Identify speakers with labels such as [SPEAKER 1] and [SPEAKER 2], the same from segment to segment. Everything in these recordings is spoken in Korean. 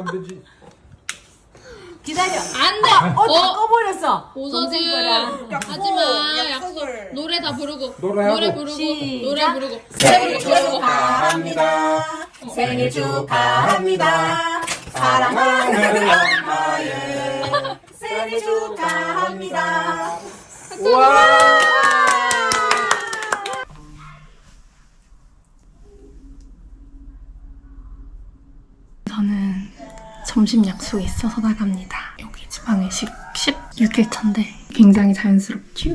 [SPEAKER 1] 안 되지.
[SPEAKER 2] 기다려.
[SPEAKER 3] 안 돼!
[SPEAKER 2] 어, 다
[SPEAKER 3] 어?
[SPEAKER 2] 꺼버렸어. 동생 거랑.
[SPEAKER 3] 하지마 약속 노래 다 부르고
[SPEAKER 1] 노래하고.
[SPEAKER 3] 부르고
[SPEAKER 2] 시작.
[SPEAKER 3] 노래 부르고 노래 부르고 노래 부르고
[SPEAKER 4] 축하합니다. 생일 축하합니다. 사랑하는 엄마의 생일 축하합니다.
[SPEAKER 5] 저는 점심 약속이 있어서 나갑니다. 여기 지방의식 16일차인데 굉장히 자연스럽죠?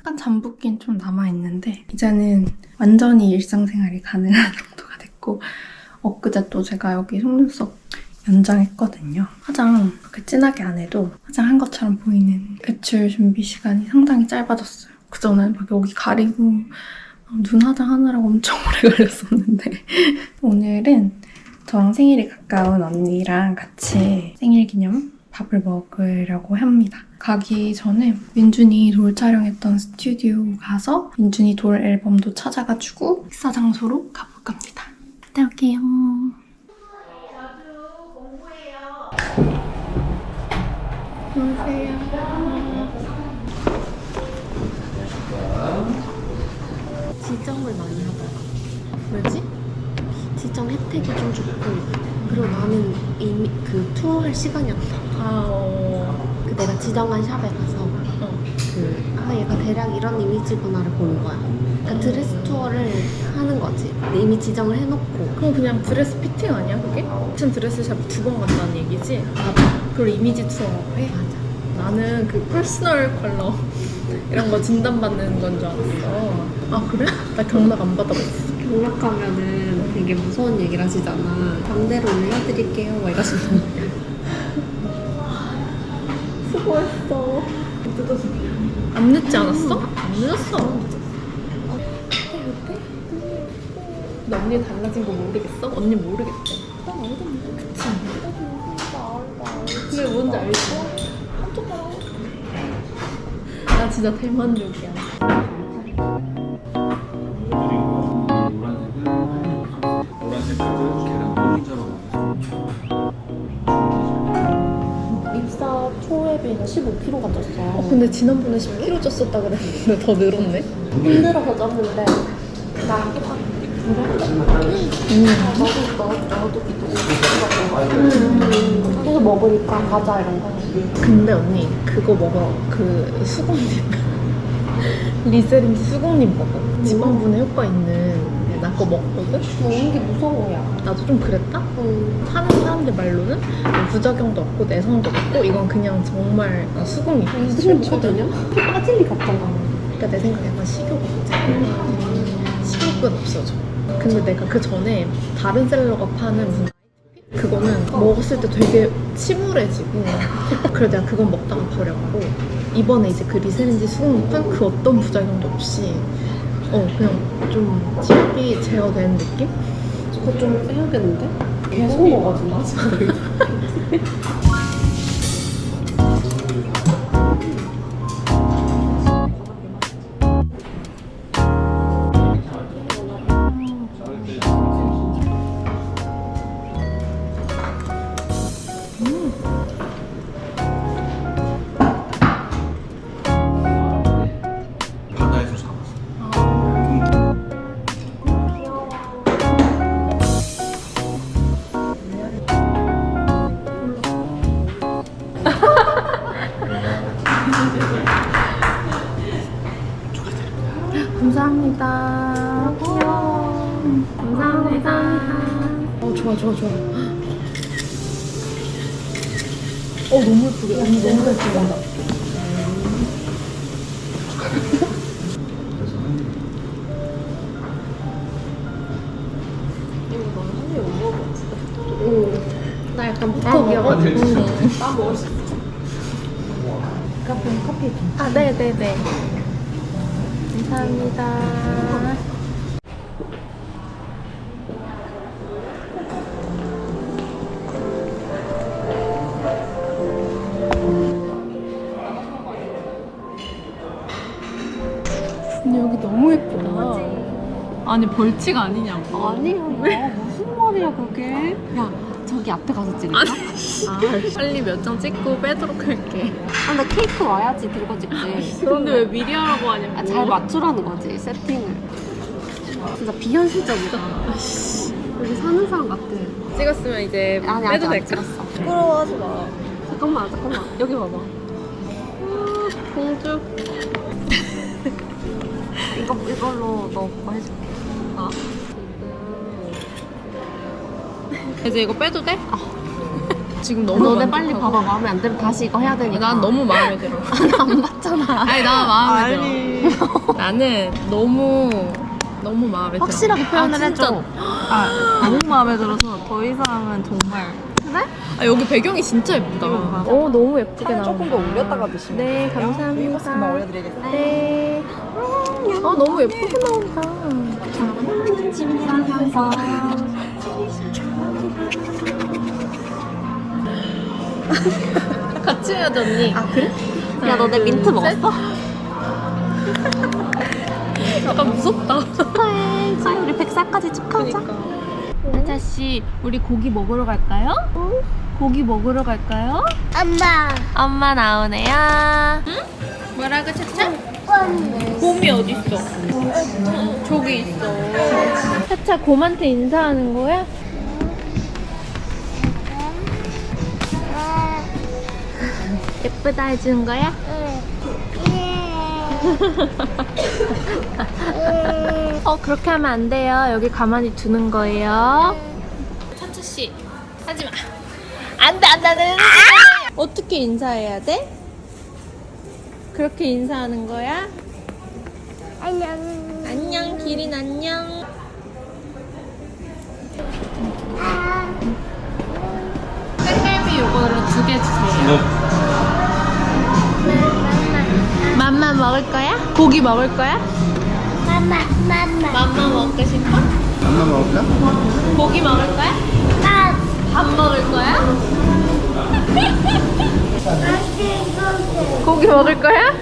[SPEAKER 5] 약간 잠붓긴 좀 남아있는데 이제는 완전히 일상생활이 가능한 정도가 됐고 엊그제 또 제가 여기 속눈썹 연장했거든요. 화장 그렇게 진하게 안 해도 화장한 것처럼 보이는 외출 준비 시간이 상당히 짧아졌어요. 그전엔 막 여기 가리고 눈 화장하느라고 엄청 오래 걸렸었는데 오늘은 저랑 생일이 가까운 언니랑 같이 생일 기념 밥을 먹으려고 합니다. 가기 전에 민준이 돌 촬영했던 스튜디오 가서 민준이 돌 앨범도 찾아가지고 식사 장소로 가볼 겁니다. 갔다 올게요.
[SPEAKER 6] 지정을 많이 하더라. 왜지? 지정 혜택이 좀 좋고 그리고 나는 이미 그 투어할 시간이 없다.
[SPEAKER 5] 아, 어.
[SPEAKER 6] 그 내가 지정한 샵에 가서 그, 아 얘가 대략 이런 이미지 변화를 보는 거야. 그러니까 드레스 투어를 하는 거지. 근데 이미 지정을 해놓고
[SPEAKER 5] 그럼 그냥 드레스 피팅 아니야 그게? 같은 드레스샵 두번 간다는 얘기지? 그걸 이미지 투어라고 해?
[SPEAKER 6] 맞아.
[SPEAKER 5] 나는 그 퍼스널 컬러 이런 거 진단받는 건 줄 알았어. 아 그래? 나 경락 안 받아봤어.
[SPEAKER 6] 경락하면은 되게 무서운 얘기를 하시잖아. 반대로 올려드릴게요. 막 이러시잖아.
[SPEAKER 5] 수고했어. 안 늦지 않았어? 안 늦었어. 너 언니 달라진 거 모르겠어? 언니 모르겠대. 나 알고 그치. 그래 뭔지 알지? 한쪽 봐라. 나 진짜 대만족이야.
[SPEAKER 6] 비해서 15kg가 쪘어.
[SPEAKER 5] 어, 근데 지난번에 10kg 쪘었다 그랬는데 더 늘었네?
[SPEAKER 6] 힘들어서 쪘는데 나 그래? 음. 나도 너 나도 음. 그래서 먹으니까 과자 이런 거.
[SPEAKER 5] 근데 언니 그거 먹어 그 수공립 리세린 수공립 먹어 지방분해 효과 있는 나 거 먹거든?
[SPEAKER 6] 먹는 게 무서워야.
[SPEAKER 5] 나도 좀 그랬다?
[SPEAKER 6] 음.
[SPEAKER 5] 하는 사람들 말로는 부작용도 없고 내성도 없고 이건 그냥 정말 어, 수공이
[SPEAKER 6] 무슨 거거든요? 빠질 리가 없잖아.
[SPEAKER 5] 그러니까 내 생각에 약간 식욕이지 식욕은 없어져 근데 내가 그 전에 다른 셀러가 파는 무슨 그거는 먹었을 때 되게 침울해지고 그래서 내가 그건 먹다가 버렸고 이번에 이제 그 리세렌지 수공립은 그 어떤 부작용도 없이 어 그냥 좀 식욕이 제어되는 느낌?
[SPEAKER 6] 그거 좀 해야겠는데? 계속 먹어진다. 약간
[SPEAKER 5] 아. 먹어?
[SPEAKER 6] 나 먹을 수 있어.
[SPEAKER 5] 아, 네네네. 감사합니다. 근데 여기 너무 예쁘다. 아니 벌칙 아니냐고.
[SPEAKER 6] 아니야, 뭐. 무슨 말이야, 그게? 야, 저기 앞에 가서 찍을까? 아,
[SPEAKER 3] 빨리 몇 장 찍고 빼도록 할게.
[SPEAKER 6] 아, 근데 케이크 와야지 들고 찍지.
[SPEAKER 3] 근데 왜 미리 하라고 하냐고.
[SPEAKER 6] 아, 잘 맞추라는 거지, 세팅을. 진짜 비현실적이다. 여기 사는 사람 같아.
[SPEAKER 3] 찍었으면 이제
[SPEAKER 6] 아니, 아직
[SPEAKER 3] 빼도
[SPEAKER 6] 안
[SPEAKER 3] 될까?
[SPEAKER 6] 찍었어.
[SPEAKER 4] 부끄러워하지 마.
[SPEAKER 6] 잠깐만, 잠깐만. 여기 봐봐. 아,
[SPEAKER 3] 공주.
[SPEAKER 6] 이거, 이걸로 너 오빠 해줄게. 아.
[SPEAKER 3] 이제 이거 빼도 돼? 지금 너무
[SPEAKER 6] 너네. 빨리 봐봐. 마음에 안 들면 다시 이거 해야 되니까.
[SPEAKER 3] 난 너무 마음에 들어.
[SPEAKER 6] 안 봤잖아.
[SPEAKER 3] 아니 나 마음에 들어. 나는 너무 너무 마음에 들어.
[SPEAKER 6] 확실하게 표현을
[SPEAKER 3] 아, 진짜.
[SPEAKER 6] 해줘.
[SPEAKER 4] 아, 너무 마음에 들어서 더 이상은 정말.
[SPEAKER 3] 아, 여기 배경이 진짜 예쁘다. 오 너무 예쁘게 나온다.
[SPEAKER 4] 조금 더 올렸다가 드시면
[SPEAKER 3] 네 감사합니다.
[SPEAKER 4] 올려드리겠습니다.
[SPEAKER 3] 네. 아 너무 예쁘게 나온다. 같이 해야지 언니. 아 그래?
[SPEAKER 6] 야, 너네 민트 먹었어?
[SPEAKER 3] 약간 무섭다.
[SPEAKER 6] 축하해. 자, 우리 100살까지 축하하자.
[SPEAKER 3] 하자 씨, 우리 고기 먹으러 갈까요? 고기 먹으러 갈까요?
[SPEAKER 7] 엄마,
[SPEAKER 3] 엄마 나오네요. 응? 뭐라고 차차? 곰이 어디 있어? 저기 있어. 차차 곰한테 인사하는 거야? 예쁘다 해주는 거야? 어 그렇게 하면 안 돼요. 여기 가만히 두는 거예요. 차차 씨 하지 마. 안돼 안돼 안돼. 어떻게 인사해야 돼? 그렇게 인사하는 거야?
[SPEAKER 7] 안녕.
[SPEAKER 3] 안녕 기린 안녕. 생갈비 요거를 두 개 주세요. 맘마 먹을 거야? 고기 먹을 거야?
[SPEAKER 7] 마마, 마마.
[SPEAKER 3] 맘마 먹고 싶어?
[SPEAKER 1] 엄마 먹을까?
[SPEAKER 3] 고기 먹을 거야?
[SPEAKER 7] 아,
[SPEAKER 3] 밥 먹을 거야? 고기 먹을 거야?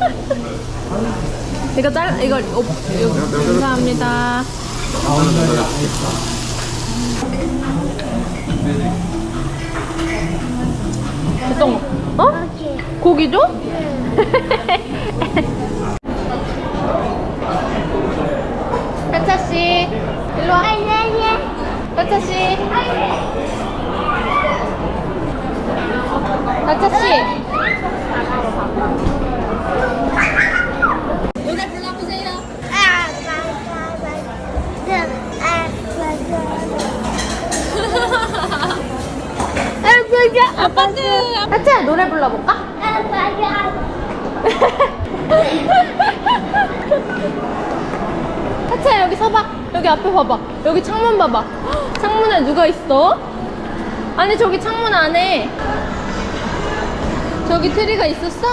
[SPEAKER 3] 이거 짤 이거 오, 이거 감사합니다. 어떤 거? 어? 고기도? 현차 씨, 일로 와. 현차 씨. 현차 씨. 노래 불러보세요.
[SPEAKER 7] 아.
[SPEAKER 3] 아빠들. 현차 노래 불러볼까?
[SPEAKER 7] 아, 마마.
[SPEAKER 3] 하차야 여기 서봐 여기 앞에 봐봐 여기 창문 봐봐 헉, 창문에 누가 있어? 아니 저기 창문 안에 저기 트리가 있었어?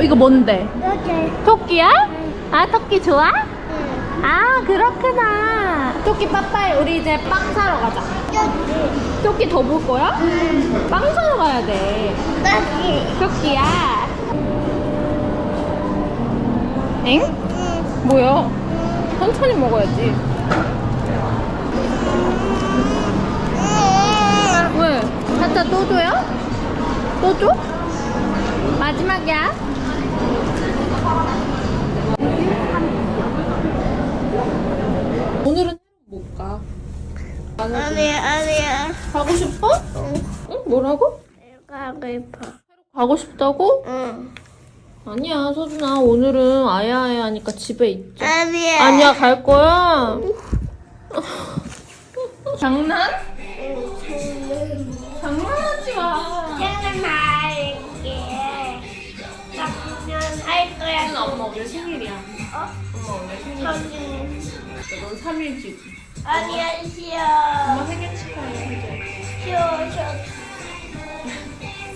[SPEAKER 3] 이거 뭔데?
[SPEAKER 7] 오케이.
[SPEAKER 3] 토끼야? 아 토끼 좋아? 아 그렇구나 토끼 빠빠이 우리 이제 빵 사러 가자 토끼 더 볼 거야? 빵 사러 가야 돼
[SPEAKER 7] 여기.
[SPEAKER 3] 토끼야 엥? 뭐야? 천천히 먹어야지. 왜? 하차 또 줘요? 또 줘? 마지막이야. 오늘은 못 가.
[SPEAKER 7] 아니야, 아니야.
[SPEAKER 3] 가고 싶어? 응. 뭐라고?
[SPEAKER 7] 가고 싶어.
[SPEAKER 3] 가고 싶다고?
[SPEAKER 7] 응.
[SPEAKER 3] 아니야, 서준아. 오늘은 아야아야 하니까 집에 있자.
[SPEAKER 7] 아니야.
[SPEAKER 3] 아니야, 갈 거야. 장난? 장난하지 마.
[SPEAKER 7] 거야.
[SPEAKER 3] 엄마 오늘 생일이야.
[SPEAKER 7] 어?
[SPEAKER 3] 엄마 오늘 생일.
[SPEAKER 7] 저는
[SPEAKER 3] 넌 3일지.
[SPEAKER 7] 아니야, 싫어.
[SPEAKER 3] 엄마 생일 축하해. 해줘.
[SPEAKER 7] 싫어, 싫어.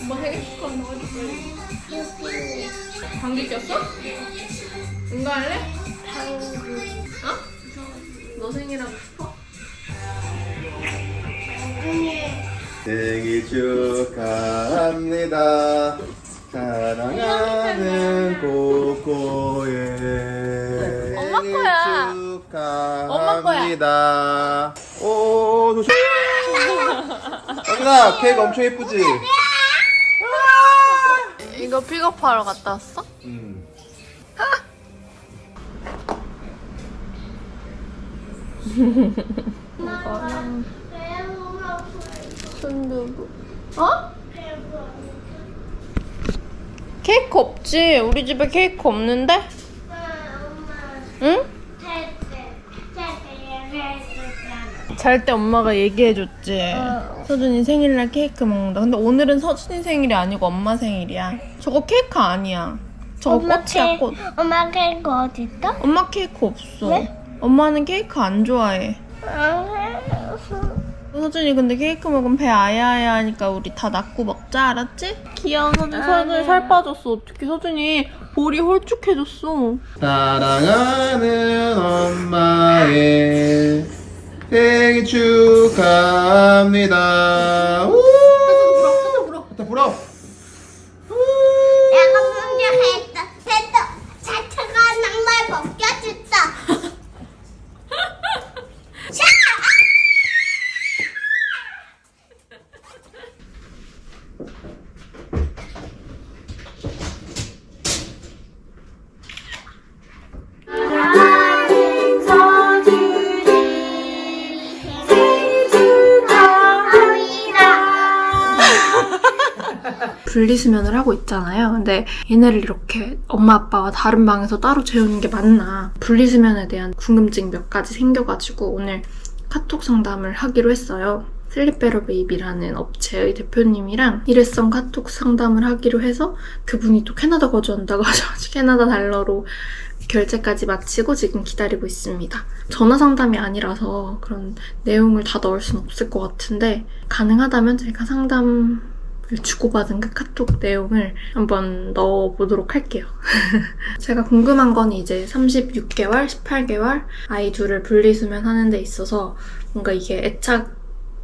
[SPEAKER 3] 엄마 생일 축하한다. 해줘.
[SPEAKER 7] 유 피.
[SPEAKER 3] 감기 꼈어? 응가 할래?
[SPEAKER 7] 한국.
[SPEAKER 3] 어? 너 생일하고 싶어?
[SPEAKER 1] 생일 축하합니다. 사랑하는
[SPEAKER 3] 엄마 거야.
[SPEAKER 1] 생일. 축하합니다. 오, 조심. 서준아 케이크 엄청 예쁘지?
[SPEAKER 5] 이거 픽업하러 갔다 왔어?
[SPEAKER 1] 응.
[SPEAKER 5] 순두부. 어? 케이크 없지? 우리 집에 케이크 없는데? 응? 잘 때 엄마가 얘기해줬지. 서준이 생일날 케이크 먹는다. 근데 오늘은 서준이 생일이 아니고 엄마 생일이야. 저거 케이크 아니야. 저거 꽃이야, 꽃.
[SPEAKER 7] 엄마 케이크 어디 있어?
[SPEAKER 5] 엄마 케이크 없어. 엄마는 케이크 안 좋아해. 서준이 근데 케이크 먹으면 배 아야아야 하니까 우리 다 낳고 먹자, 알았지? 귀여운 서준, 서준이 살 빠졌어. 어떻게 서준이 볼이 홀쭉해졌어.
[SPEAKER 1] 사랑하는 엄마의 생일 축하합니다. 우!
[SPEAKER 5] 분리수면을 하고 있잖아요. 근데 얘네를 이렇게 엄마 아빠와 다른 방에서 따로 재우는 게 맞나 분리수면에 대한 궁금증 몇 가지 생겨가지고 오늘 카톡 상담을 하기로 했어요. 슬립베러 베이비라는 업체의 대표님이랑 일회성 카톡 상담을 하기로 해서 그분이 또 캐나다 거주한다고 하셔가지고 캐나다 달러로 결제까지 마치고 지금 기다리고 있습니다. 전화 상담이 아니라서 그런 내용을 다 넣을 순 없을 것 같은데 가능하다면 제가 상담 주고받은 그 카톡 내용을 한번 넣어보도록 할게요. 제가 궁금한 건 이제 36개월, 18개월 아이 둘을 분리수면 하는 데 있어서 뭔가 이게 애착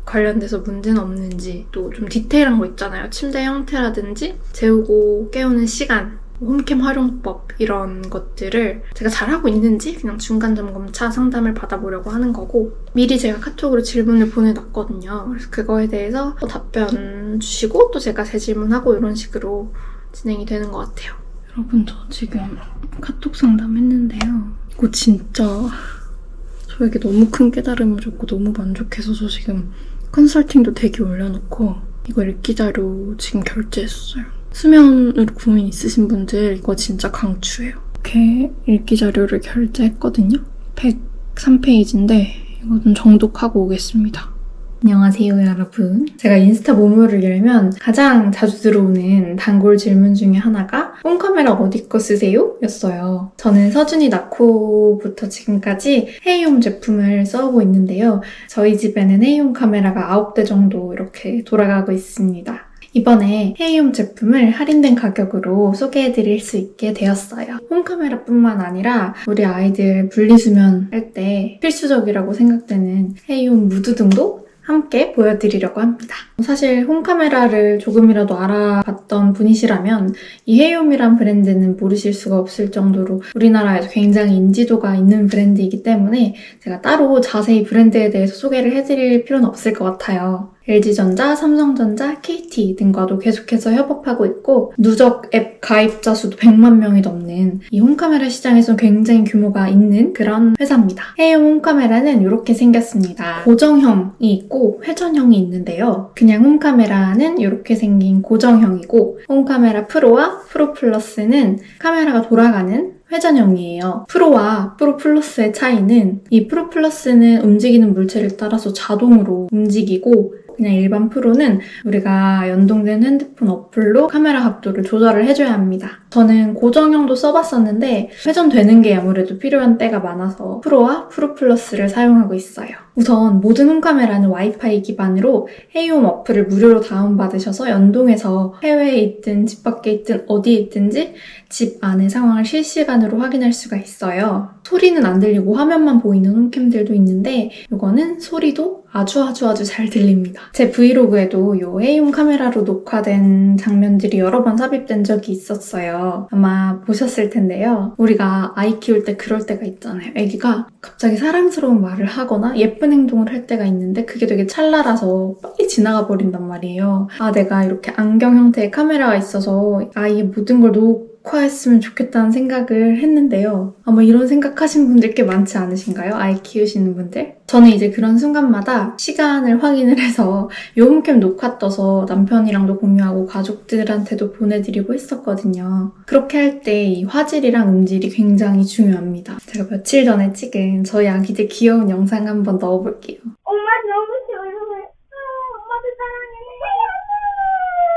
[SPEAKER 5] 관련돼서 문제는 없는지 또 좀 디테일한 거 있잖아요. 침대 형태라든지 재우고 깨우는 시간, 홈캠 활용법 이런 것들을 제가 잘하고 있는지 그냥 중간 점검차 상담을 받아보려고 하는 거고 미리 제가 카톡으로 질문을 보내놨거든요. 그래서 그거에 대해서 또 답변 주시고 또 제가 제 질문하고 이런 식으로 진행이 되는 것 같아요. 여러분 저 지금 카톡 상담했는데요. 이거 진짜 저에게 너무 큰 깨달음을 줬고 너무 만족해서 저 지금 컨설팅도 되게 올려놓고 이거 읽기 자료 지금 결제했어요. 수면으로 고민 있으신 분들 이거 진짜 강추해요. 이렇게 읽기 자료를 결제했거든요. 103페이지인데 이거 좀 정독하고 오겠습니다. 안녕하세요, 여러분. 제가 인스타 모모를 열면 가장 자주 들어오는 단골 질문 중에 하나가 홈카메라 어디 거 쓰세요? 였어요. 저는 서준이 낳고부터 지금까지 헤이홈 제품을 써오고 있는데요. 저희 집에는 헤이홈 카메라가 9대 정도 이렇게 돌아가고 있습니다. 이번에 헤이홈 제품을 할인된 가격으로 소개해드릴 수 있게 되었어요. 홈카메라뿐만 아니라 우리 아이들 분리수면 할 때 필수적이라고 생각되는 헤이홈 무드 등도 함께 보여드리려고 합니다. 사실 홈카메라를 조금이라도 알아봤던 분이시라면 이 헤이홈이란 브랜드는 모르실 수가 없을 정도로 우리나라에서 굉장히 인지도가 있는 브랜드이기 때문에 제가 따로 자세히 브랜드에 대해서 소개를 해드릴 필요는 없을 것 같아요. LG전자, 삼성전자, KT 등과도 계속해서 협업하고 있고 누적 앱 가입자 수도 100만 명이 넘는 이 홈카메라 시장에서 굉장히 규모가 있는 그런 회사입니다. 헤이홈 홈카메라는 이렇게 생겼습니다. 고정형이 있고 회전형이 있는데요. 그냥 홈카메라는 이렇게 생긴 고정형이고 홈카메라 프로와 프로 플러스는 카메라가 돌아가는 회전형이에요. 프로와 프로 플러스의 차이는 이 프로 플러스는 움직이는 물체를 따라서 자동으로 움직이고 그냥 일반 프로는 우리가 연동된 핸드폰 어플로 카메라 각도를 조절을 해줘야 합니다. 저는 고정형도 써봤었는데 회전되는 게 아무래도 필요한 때가 많아서 프로와 프로 플러스를 사용하고 있어요. 우선 모든 홈카메라는 와이파이 기반으로 헤이홈 어플을 무료로 다운받으셔서 연동해서 해외에 있든 집 밖에 있든 어디에 있든지 집 안의 상황을 실시간으로 확인할 수가 있어요. 소리는 안 들리고 화면만 보이는 홈캠들도 있는데 이거는 소리도 아주 아주 아주 잘 들립니다. 제 브이로그에도 이 헤이홈 카메라로 녹화된 장면들이 여러 번 삽입된 적이 있었어요. 아마 보셨을 텐데요. 우리가 아이 키울 때 그럴 때가 있잖아요. 아기가 갑자기 사랑스러운 말을 하거나 예쁜 행동을 할 때가 있는데 그게 되게 찰나라서 빨리 지나가 버린단 말이에요. 아, 내가 이렇게 안경 형태의 카메라가 있어서 아이의 모든 걸 녹 화했으면 좋겠다는 생각을 했는데요. 아마 이런 생각하신 분들 꽤 많지 않으신가요? 아이 키우시는 분들? 저는 이제 그런 순간마다 시간을 확인을 해서 요홈캠 녹화 떠서 남편이랑도 공유하고 가족들한테도 보내드리고 했었거든요. 그렇게 할 때 이 화질이랑 음질이 굉장히 중요합니다. 제가 며칠 전에 찍은 저희 아기들 귀여운 영상 한번 넣어볼게요.
[SPEAKER 7] 엄마 너무 조용해. 아, 엄마도 사랑해.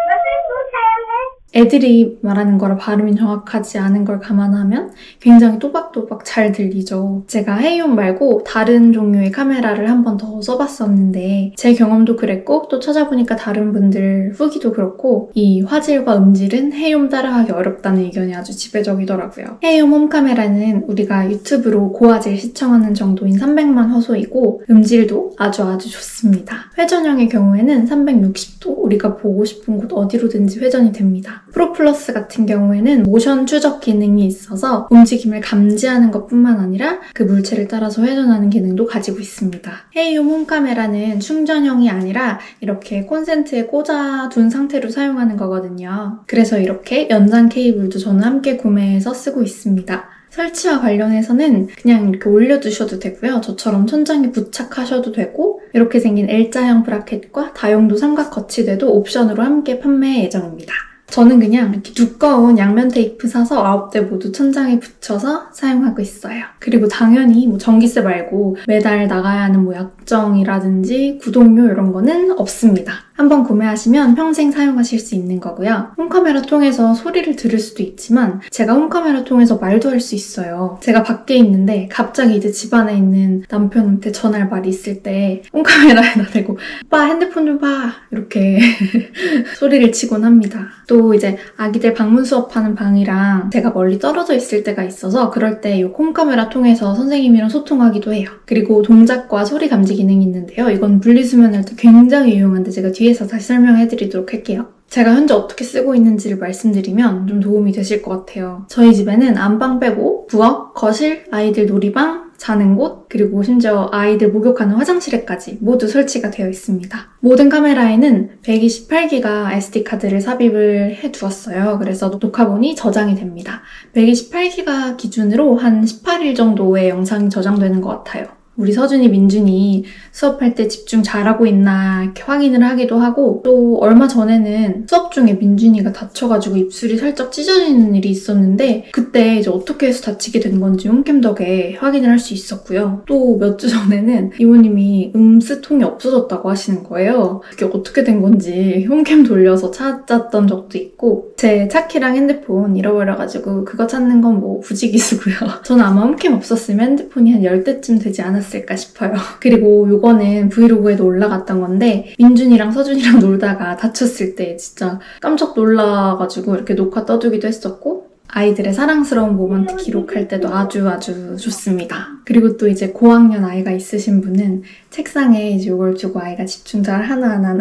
[SPEAKER 7] 나도 사랑해.
[SPEAKER 5] 애들이 말하는 거라 발음이 정확하지 않은 걸 감안하면 굉장히 또박또박 잘 들리죠. 제가 헤이온 말고 다른 종류의 카메라를 한 번 더 써봤었는데 제 경험도 그랬고 또 찾아보니까 다른 분들 후기도 그렇고 이 화질과 음질은 헤이온 따라하기 어렵다는 의견이 아주 지배적이더라고요. 헤이온 홈카메라는 우리가 유튜브로 고화질 시청하는 정도인 300만 화소이고 음질도 아주 아주 좋습니다. 회전형의 경우에는 360도 우리가 보고 싶은 곳 어디로든지 회전이 됩니다. 프로 플러스 같은 경우에는 모션 추적 기능이 있어서 움직임을 감지하는 것 뿐만 아니라 그 물체를 따라서 회전하는 기능도 가지고 있습니다. 헤이홈 홈카메라는 충전형이 아니라 이렇게 콘센트에 꽂아둔 상태로 사용하는 거거든요. 그래서 이렇게 연장 케이블도 저는 함께 구매해서 쓰고 있습니다. 설치와 관련해서는 그냥 이렇게 올려두셔도 되고요. 저처럼 천장에 부착하셔도 되고 이렇게 생긴 L자형 브라켓과 다용도 삼각 거치대도 옵션으로 함께 판매 예정입니다. 저는 그냥 이렇게 두꺼운 양면 테이프 사서 9대 모두 천장에 붙여서 사용하고 있어요. 그리고 당연히 뭐 전기세 말고 매달 나가야 하는 뭐 약정이라든지 구독료 이런 거는 없습니다. 한번 구매하시면 평생 사용하실 수 있는 거고요. 홈카메라 통해서 소리를 들을 수도 있지만 제가 홈카메라 통해서 말도 할 수 있어요. 제가 밖에 있는데 갑자기 이제 집 안에 있는 남편한테 전할 말이 있을 때 홈카메라에다 대고 오빠 핸드폰 좀 봐 이렇게 소리를 치곤 합니다. 또 이제 아기들 방문 수업하는 방이랑 제가 멀리 떨어져 있을 때가 있어서 그럴 때 이 홈카메라 통해서 선생님이랑 소통하기도 해요. 그리고 동작과 소리 감지 기능이 있는데요. 이건 분리수면할 때 굉장히 유용한데 제가 뒤에 서 다시 설명해 드리도록 할게요. 제가 현재 어떻게 쓰고 있는지를 말씀드리면 좀 도움이 되실 것 같아요. 저희 집에는 안방 빼고 부엌, 거실, 아이들 놀이방, 자는 곳, 그리고 심지어 아이들 목욕하는 화장실에까지 모두 설치가 되어 있습니다. 모든 카메라에는 128기가 SD카드를 삽입을 해 두었어요. 그래서 녹화본이 저장이 됩니다. 128기가 기준으로 한 18일 정도의 영상이 저장되는 것 같아요. 우리 서준이, 민준이 수업할 때 집중 잘하고 있나 확인을 하기도 하고 또 얼마 전에는 수업 중에 민준이가 다쳐가지고 입술이 살짝 찢어지는 일이 있었는데 그때 이제 어떻게 해서 다치게 된 건지 홈캠 덕에 확인을 할 수 있었고요. 또 몇 주 전에는 이모님이 음스통이 없어졌다고 하시는 거예요. 그게 어떻게 된 건지 홈캠 돌려서 찾았던 적도 있고 제 차키랑 핸드폰 잃어버려가지고 그거 찾는 건 뭐 부지기수고요. 저는 아마 홈캠 없었으면 핸드폰이 한 10대쯤 되지 않았을까 싶어요. 그리고 요거 는 브이로그에도 올라갔던 건데 민준이랑 서준이랑 놀다가 다쳤을 때 진짜 깜짝 놀라가지고 이렇게 녹화 떠두기도 했었고 아이들의 사랑스러운 모먼트 기록할 때도 아주 아주 좋습니다. 그리고 또 이제 고학년 아이가 있으신 분은 책상에 이제 이걸 두고 아이가 집중 잘 하나하나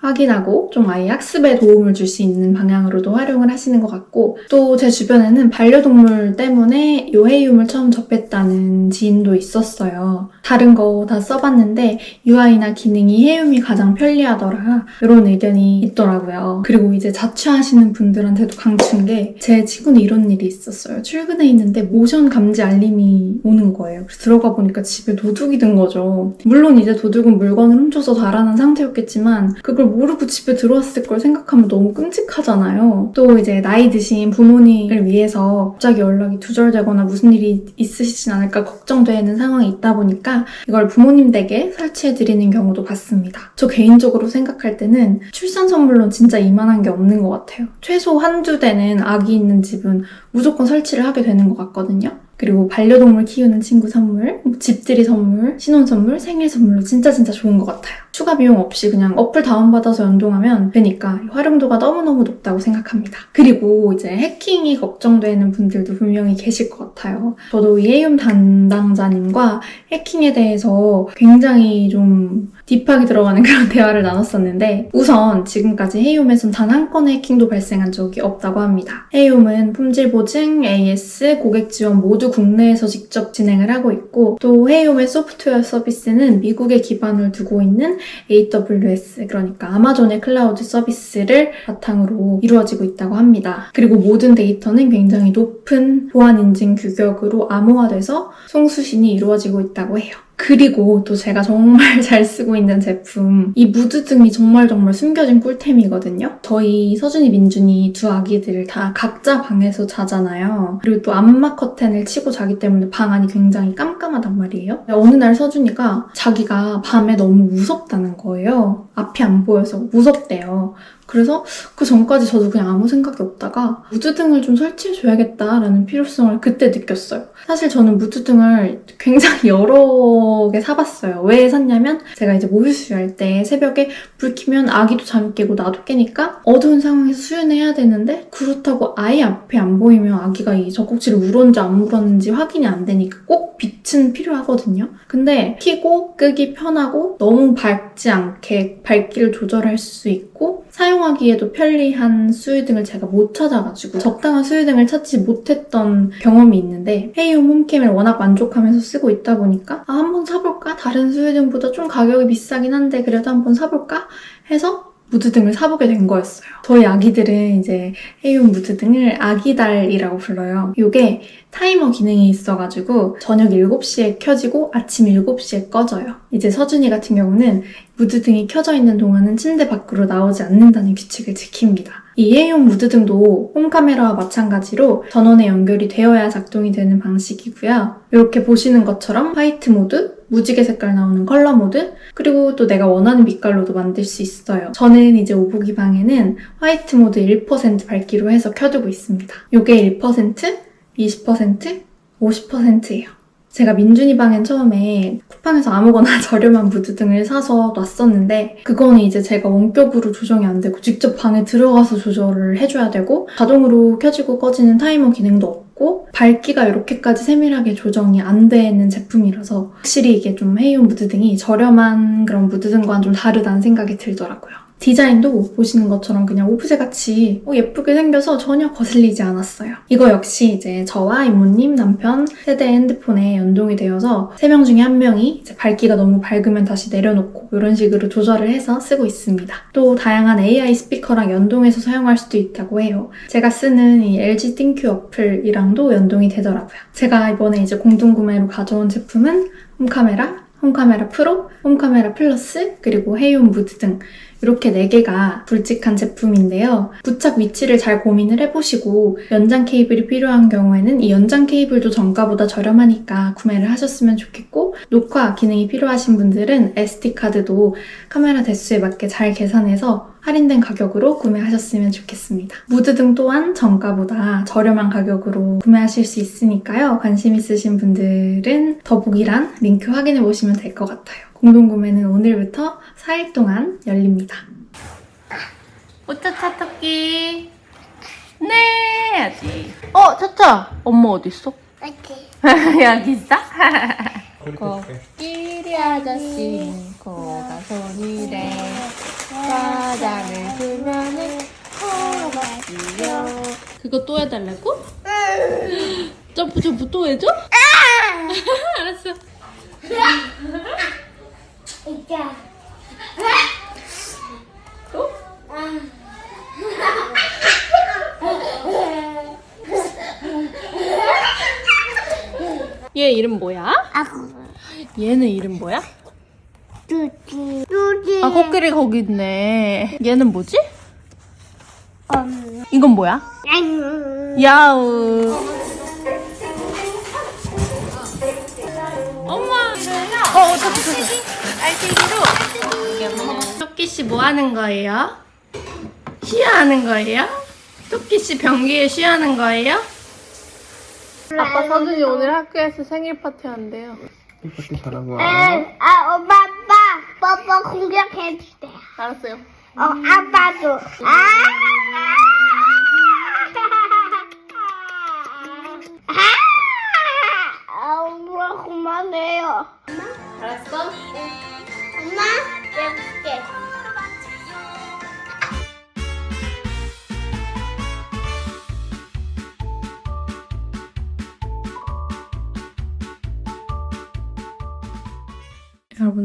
[SPEAKER 5] 확인하고 좀 아이 학습에 도움을 줄 수 있는 방향으로도 활용을 하시는 것 같고 또 제 주변에는 반려동물 때문에 요헤이움을 처음 접했다는 지인도 있었어요. 다른 거 다 써봤는데 UI나 기능이 헤움이 가장 편리하더라 이런 의견이 있더라고요. 그리고 이제 자취하시는 분들한테도 강추인 게 제 친구는 이런 일이 있었어요. 출근해 있는데 모션 감지 알림이 오는 거예요. 들어가 보니까 집에 도둑이 든 거죠. 물론 이제 도둑은 물건을 훔쳐서 달아난 상태였겠지만 그걸 모르고 집에 들어왔을 걸 생각하면 너무 끔찍하잖아요. 또 이제 나이 드신 부모님을 위해서 갑자기 연락이 두절되거나 무슨 일이 있으시진 않을까 걱정되는 상황이 있다 보니까 이걸 부모님 댁에 설치해드리는 경우도 봤습니다. 저 개인적으로 생각할 때는 출산 선물로 진짜 이만한 게 없는 것 같아요. 최소 한두 대는 아기 있는 집은 무조건 설치를 하게 되는 것 같거든요. 그리고 반려동물 키우는 친구 선물, 뭐 집들이 선물, 신혼 선물, 생일 선물로 진짜 진짜 좋은 것 같아요. 추가 비용 없이 그냥 어플 다운받아서 연동하면 되니까 활용도가 너무너무 높다고 생각합니다. 그리고 이제 해킹이 걱정되는 분들도 분명히 계실 것 같아요. 저도 이해움 담당자님과 해킹에 대해서 굉장히 좀 딥하게 들어가는 그런 대화를 나눴었는데 우선 지금까지 헤이홈에선 단 한 건의 해킹도 발생한 적이 없다고 합니다. 헤이홈은 품질 보증, AS, 고객 지원 모두 국내에서 직접 진행을 하고 있고 또 헤이홈의 소프트웨어 서비스는 미국에 기반을 두고 있는 AWS 그러니까 아마존의 클라우드 서비스를 바탕으로 이루어지고 있다고 합니다. 그리고 모든 데이터는 굉장히 높은 보안 인증 규격으로 암호화돼서 송수신이 이루어지고 있다고 해요. 그리고 또 제가 정말 잘 쓰고 있는 제품 이 무드 등이 정말 정말 숨겨진 꿀템이거든요. 저희 서준이 민준이 두 아기들 다 각자 방에서 자잖아요. 그리고 또 암막 커튼을 치고 자기 때문에 방 안이 굉장히 깜깜하단 말이에요. 어느 날 서준이가 자기가 밤에 너무 무섭다는 거예요. 앞이 안 보여서 무섭대요. 그래서 그 전까지 저도 그냥 아무 생각이 없다가 무드등을 좀 설치해줘야겠다라는 필요성을 그때 느꼈어요. 사실 저는 무드등을 굉장히 여러 개 사봤어요. 왜 샀냐면 제가 이제 모유 수유할 때 새벽에 불 켜면 아기도 잠이 깨고 나도 깨니까 어두운 상황에서 수유는 해야 되는데 그렇다고 아예 앞에 안 보이면 아기가 이 젖꼭지를 물었는지 안 물었는지 확인이 안 되니까 꼭 빛은 필요하거든요. 근데 켜고 끄기 편하고 너무 밝지 않게 밝기를 조절할 수 있고 사용하기에도 편리한 수유등을 제가 못 찾아가지고 적당한 수유등을 찾지 못했던 경험이 있는데 헤이 홈 홈캠을 워낙 만족하면서 쓰고 있다 보니까 아 한번 사볼까? 다른 수유등보다 좀 가격이 비싸긴 한데 그래도 한번 사볼까? 해서 무드등을 사보게 된 거였어요. 저희 아기들은 이제 헤이홈 무드등을 아기달이라고 불러요. 이게 타이머 기능이 있어가지고 저녁 7시에 켜지고 아침 7시에 꺼져요. 이제 서준이 같은 경우는 무드등이 켜져 있는 동안은 침대 밖으로 나오지 않는다는 규칙을 지킵니다. 이 헤이홈 무드 등도 홈카메라와 마찬가지로 전원에 연결이 되어야 작동이 되는 방식이고요. 이렇게 보시는 것처럼 화이트 모드, 무지개 색깔 나오는 컬러 모드, 그리고 또 내가 원하는 빛깔로도 만들 수 있어요. 저는 이제 오보기 방에는 화이트 모드 1% 밝기로 해서 켜두고 있습니다. 이게 1%, 20%, 50%예요. 제가 민준이 방엔 처음에 쿠팡에서 아무거나 저렴한 무드 등을 사서 놨었는데 그거는 이제 제가 원격으로 조정이 안 되고 직접 방에 들어가서 조절을 해줘야 되고 자동으로 켜지고 꺼지는 타이머 기능도 없고 밝기가 이렇게까지 세밀하게 조정이 안 되는 제품이라서 확실히 이게 좀 헤이온 무드 등이 저렴한 그런 무드 등과는 좀 다르다는 생각이 들더라고요. 디자인도 보시는 것처럼 그냥 오브제 같이 어, 예쁘게 생겨서 전혀 거슬리지 않았어요. 이거 역시 이제 저와 이모님, 남편 세대 핸드폰에 연동이 되어서 세명 중에 한 명이 이제 밝기가 너무 밝으면 다시 내려놓고 이런 식으로 조절을 해서 쓰고 있습니다. 또 다양한 AI 스피커랑 연동해서 사용할 수도 있다고 해요. 제가 쓰는 이 LG 띵큐 어플이랑도 연동이 되더라고요. 제가 이번에 이제 공동구매로 가져온 제품은 홈카메라, 홈카메라 프로, 홈카메라 플러스, 그리고 헤이온 무드 등 이렇게 4개가 굵직한 제품인데요. 부착 위치를 잘 고민을 해보시고 연장 케이블이 필요한 경우에는 이 연장 케이블도 정가보다 저렴하니까 구매를 하셨으면 좋겠고 녹화 기능이 필요하신 분들은 SD카드도 카메라 대수에 맞게 잘 계산해서 할인된 가격으로 구매하셨으면 좋겠습니다. 무드 등 또한 정가보다 저렴한 가격으로 구매하실 수 있으니까요. 관심 있으신 분들은 더보기란 링크 확인해 보시면 될 것 같아요. 공동구매는 오늘부터 4일 동안 열립니다.
[SPEAKER 3] 오차 차 토끼. 네, 해야지. 어, 차차. 엄마 어디 있어?
[SPEAKER 7] 오케이.
[SPEAKER 3] 여기 있어? 코끼리 아저씨 코가 손이래 과자를 주면은 코가 뛰어 그거 또 해달라고? 점프 점프 또 해줘? 알았어
[SPEAKER 7] 이제.
[SPEAKER 3] 얘 이름 뭐야?
[SPEAKER 7] 아,
[SPEAKER 3] 얘는 이름 뭐야?
[SPEAKER 7] 뚜지. 뚜지.
[SPEAKER 3] 아 코끼리 거기 있네 얘는 뭐지?
[SPEAKER 7] 음.
[SPEAKER 3] 이건 뭐야?
[SPEAKER 7] 음.
[SPEAKER 3] 야우 엄마 어 알ത്തേ기로 이게 뭐냐
[SPEAKER 5] 토끼 씨 뭐 하는 거예요? 쉬어하는 거예요? 토끼 씨 변기에 쉬어하는 거예요?
[SPEAKER 3] 아빠 서준이 오늘 학교에서 생일 파티 한대요
[SPEAKER 1] 똑같이 잘하고
[SPEAKER 7] 아, 엄마, 아빠, 뽀뽀 공격해주세요.
[SPEAKER 3] 알았어요
[SPEAKER 7] 어, 아빠도. 아! 아! 엄마 그만해요.
[SPEAKER 3] 알았어?
[SPEAKER 7] 엄마?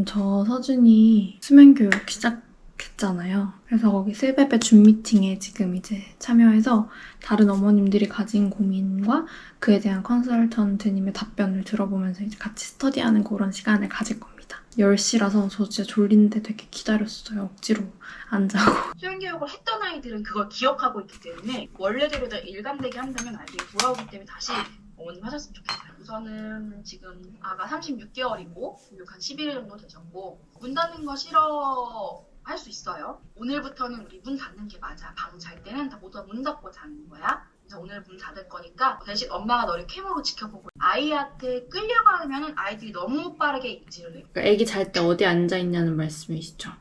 [SPEAKER 4] 저 서준이 수면 교육 시작했잖아요. 그래서 거기 실베베 줌 미팅에 지금 이제 참여해서 다른 어머님들이 가진 고민과 그에 대한 컨설턴트님의 답변을 들어보면서 이제 같이 스터디하는 그런 시간을 가질 겁니다. 10시라서 저 진짜 졸린데 되게 기다렸어요. 억지로 안 자고.
[SPEAKER 8] 수행교육을 했던 아이들은 그걸 기억하고 있기 때문에 원래대로 다 일관되게 한다면 아이들이 돌아오기 때문에 다시 어머님 하셨으면 좋겠어요. 우선은 지금 아가 36개월이고 교육 한 11일 정도 되셨고 문 닫는 거 싫어 할 수 있어요. 오늘부터는 우리 문 닫는 게 맞아. 방 잘 때는 다 모두 문 닫고 자는 거야. 그래서 오늘 문 닫을 거니까 대신 엄마가 너를 캠으로 지켜보고 아이한테 끌려가면 아이들이 너무 빠르게 인지를 해요.
[SPEAKER 4] 그러니까 애기 잘 때 어디 앉아 있냐는 말씀이시죠?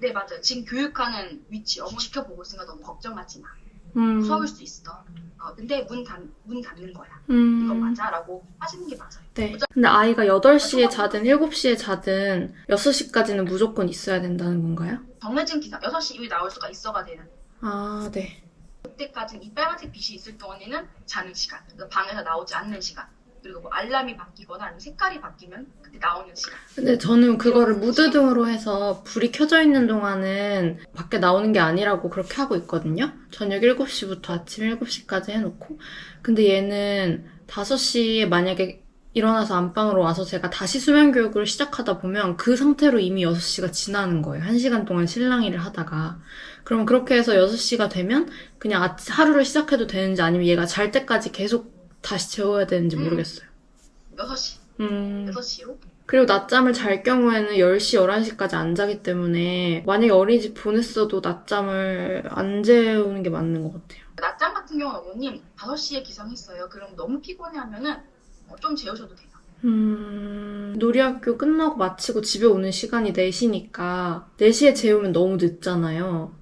[SPEAKER 8] 네 맞아요. 지금 교육하는 위치 어머 지켜보고 있으니까 너무 걱정하지 마.
[SPEAKER 4] 음.
[SPEAKER 8] 무서울 수 있어. 어, 근데 문, 닫, 문 닫는 거야.
[SPEAKER 4] 음.
[SPEAKER 8] 이건 맞아 라고 하시는 게 맞아요.
[SPEAKER 4] 네. 근데 아이가 8시에 자든 7시에 자든 6시까지는 무조건 있어야 된다는 건가요?
[SPEAKER 8] 정해진 기간 6시 이후에 나올 수가 있어가 되는
[SPEAKER 4] 아, 네.
[SPEAKER 8] 그때까지는 이 빨간색 빛이 있을 동안에는 자는 시간. 방에서 나오지 않는 시간. 그리고 뭐 알람이 바뀌거나 아니면 색깔이 바뀌면 그때 나오는 시간.
[SPEAKER 4] 근데 저는 그거를 무드 등으로 해서 불이 켜져 있는 동안은 밖에 나오는 게 아니라고 그렇게 하고 있거든요. 저녁 7시부터 아침 7시까지 해놓고. 근데 얘는 5시에 만약에 일어나서 안방으로 와서 제가 다시 수면 교육을 시작하다 보면 그 상태로 이미 6시가 지나는 거예요. 1시간 동안 실랑이를 하다가. 그럼 그렇게 해서 6시가 되면 그냥 아- 하루를 시작해도 되는지 아니면 얘가 잘 때까지 계속 다시 재워야 되는지
[SPEAKER 8] 음.
[SPEAKER 4] 모르겠어요.
[SPEAKER 8] 6시,
[SPEAKER 4] 음.
[SPEAKER 8] 6시로.
[SPEAKER 4] 그리고 낮잠을 잘 경우에는 10시, 11시까지 안 자기 때문에 만약에 어린이집 보냈어도 낮잠을 안 재우는 게 맞는 것 같아요.
[SPEAKER 8] 낮잠 같은 경우는 어머님 5시에 기상했어요. 그럼 너무 피곤해하면은 어, 좀 재우셔도 돼요.
[SPEAKER 4] 음, 놀이학교 끝나고 마치고 집에 오는 시간이 4시니까 4시에 재우면 너무 늦잖아요.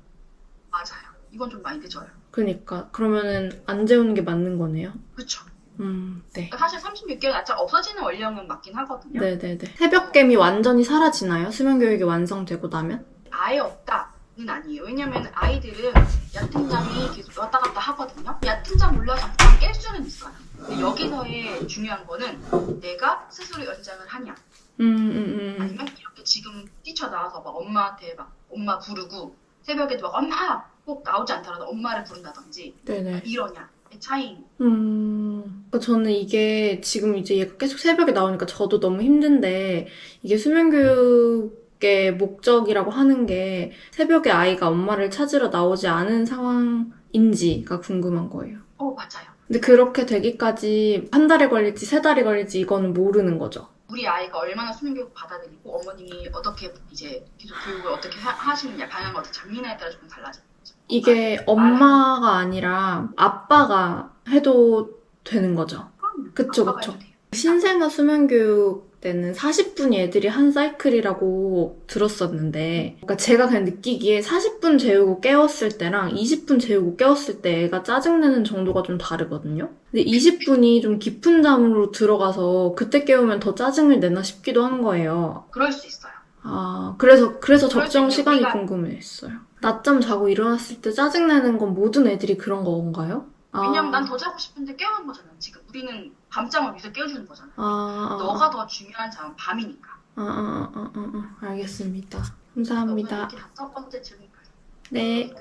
[SPEAKER 8] 맞아요. 이건 좀 많이 늦어요.
[SPEAKER 4] 그니까 그러면은 안 재우는 게 맞는 거네요.
[SPEAKER 8] 그쵸.
[SPEAKER 4] 음, 네.
[SPEAKER 8] 사실 36개월 낮잠 없어지는 원령은 맞긴 하거든요.
[SPEAKER 4] 네네네. 새벽개미 완전히 사라지나요? 수면 교육이 완성되고 나면?
[SPEAKER 8] 아예 없다는 아니에요. 왜냐면 아이들은 얕은 잠이 계속 왔다 갔다 하거든요. 얕은 잠 몰라서 잠깐 깰 수는 있어요. 근데 여기서의 중요한 거는 내가 스스로 연장을 하냐.
[SPEAKER 4] 음, 음, 음.
[SPEAKER 8] 아니면 이렇게 지금 뛰쳐나와서 막 엄마한테 막 엄마 부르고 새벽에도 막 엄마 꼭 나오지 않더라도 엄마를 부른다든지
[SPEAKER 4] 네네.
[SPEAKER 8] 이러냐의 차이.
[SPEAKER 4] 음, 그러니까 저는 이게 지금 이제 얘가 계속 새벽에 나오니까 저도 너무 힘든데 이게 수면 교육의 목적이라고 하는 게 새벽에 아이가 엄마를 찾으러 나오지 않은 상황인지가 궁금한 거예요.
[SPEAKER 8] 어 맞아요.
[SPEAKER 4] 근데 그렇게 되기까지 한 달이 걸릴지 세 달이 걸릴지 이거는 모르는 거죠.
[SPEAKER 8] 우리 아이가 얼마나 수면교육 받아들이고 어머님이 어떻게 이제 계속 교육을 어떻게 하, 시느냐 방향을 어떻게 잡느냐에 따라 조금 달라져요.
[SPEAKER 4] 이게 엄마가 아니라 아빠가 해도 되는 거죠. 그쵸, 그쵸. 신생아 수면교육 때는 40분 애들이 한 사이클이라고 들었었는데, 그러니까 제가 그냥 느끼기에 40분 재우고 깨웠을 때랑 20분 재우고 깨웠을 때 애가 짜증내는 정도가 좀 다르거든요? 근데 20분이 좀 깊은 잠으로 들어가서 그때 깨우면 더 짜증을 내나 싶기도 한 거예요.
[SPEAKER 8] 그럴 수 있어요.
[SPEAKER 4] 아, 그래서, 그래서 적정 시간이 궁금했어요. 낮잠 자고 일어났을 때 짜증내는 건 모든 애들이 그런 건가요? 아.
[SPEAKER 8] 왜냐면 난더 자고 싶은데 깨우는 거잖아. 지금 우리는 밤잠을 위해서 깨워주는 거잖아.
[SPEAKER 4] 아, 아,
[SPEAKER 8] 너가 더 중요한 잠은 밤이니까.
[SPEAKER 4] 아, 아, 아, 아, 아, 알겠습니다. 감사합니다.
[SPEAKER 8] 이렇게 다첫 번째 질문까지.
[SPEAKER 4] 네.